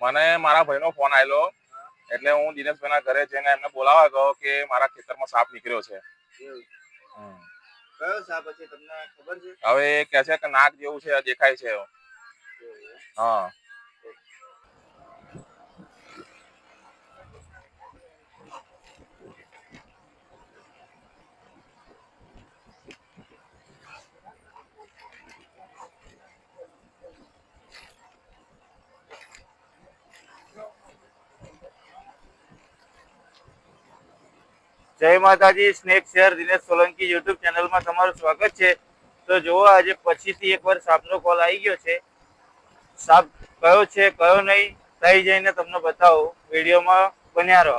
મને મારા ભાઈનો ફોન આવેલો એટલે હું દિનેશભાઈના ઘરે જઈને એમને બોલાવા ગયો કે મારા ખેતરમાં સાપ નીકળ્યો છે. કયો સાપ છે તમને ખબર છે? હવે કહે છે કે નાક જેવું છે દેખાય છે હા. જય માતાજી, સ્નેક શેર, દિનેશ સોલંકી યુટ્યુબ ચેનલમાં તમારું સ્વાગત છે. તો જુઓ, આજે પછીથી એકવાર સાપનો કોલ આવી ગયો છે. સાપ કયો છે, કયો નહીં થઈ જઈને તમને બતાવો વિડીયોમાં બન્યા રહો.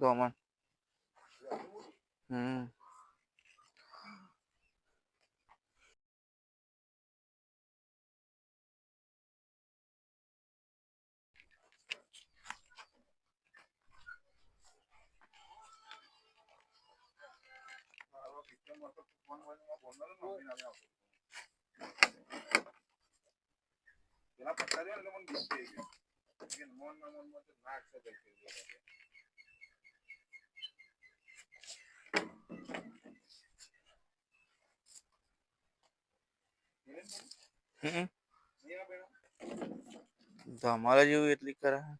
Doman. Hmm. Kenapa kalian namun bisa? Mungkin mohon mon mohon nak saja. પેલા પત્તા રહ્યા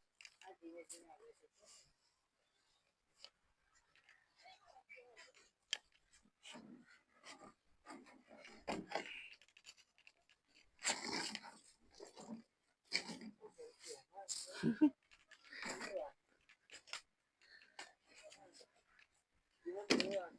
એટલે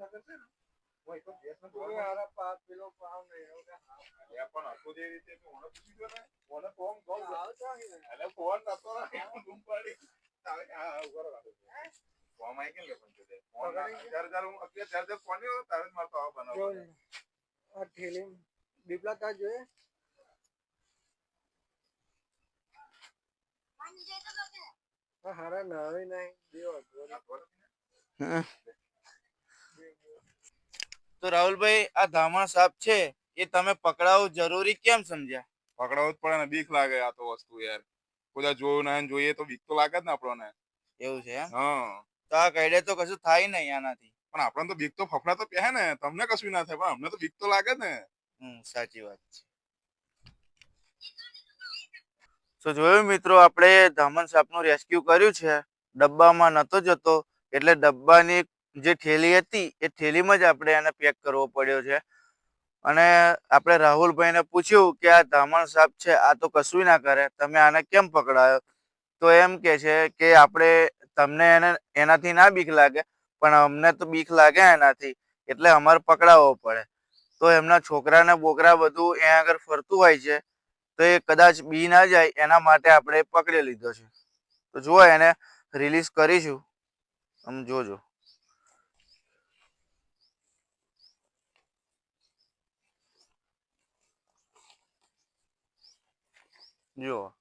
મોન ના મોનમાં તો નાક છે દેખાય છે. હમ નીરા બેના? ધમાલા જેવું એટલી કરા હમ. પેલી નીચે વાળી વીડિયો તો લે ફોન બંધ કર હમણાં દીપલા તા જોઈએ હા હારા નાવે નહીં હમ. તો રાહુલભાઈ આ ધામણ સાપ છે એ તમે પકડાવું જરૂરી કેમ સમજ્યા? પકડાવું જ પડે ને બીક લાગે આ તો વસ્તુ યાર. બધા જોયું ના જોઈએ તો બીક તો લાગે જ ને આપણને. એવું છે હા. તો આ કઈડે તો કશું થાય નહીં આનાથી. પણ આપણને તો બીક તો ફફડા તો પહે ને તમને કશું ના થાય પણ અમને તો બીક તો લાગે ને. હમ સાચી વાત છે. તો જોયું મિત્રો આપણે ધામણ સાપનું રેસ્ક્યુ કર્યું છે. ડબ્બામાં નતો જતો એટલે ડબ્બાની જે થેલી હતી, એ થેલીમાં જ આપણે એને પેક કરવો પડ્યો છે. અને આપણે રાહુલભાઈને પૂછ્યું કે આ ધામણ સાપ છે, આ તો કશું ના કરે, તમે આને કેમ પકડાયો? તો એમ કે છે કે આપણે તમને એને, એનાથી ના બીક લાગે, પણ અમને તો બીક લાગે એનાથી, એટલે અમારે પકડાવવો પડે. તો એમના છોકરાને બોકરા બધું એ આગળ ફરતું હોય છે, તો એ કદાચ બી ના જાય, એના માટે આપણે પકડી લીધો છે. તો જુઓ એને રિલીઝ કરીશું. આમ જોજો. જુઓ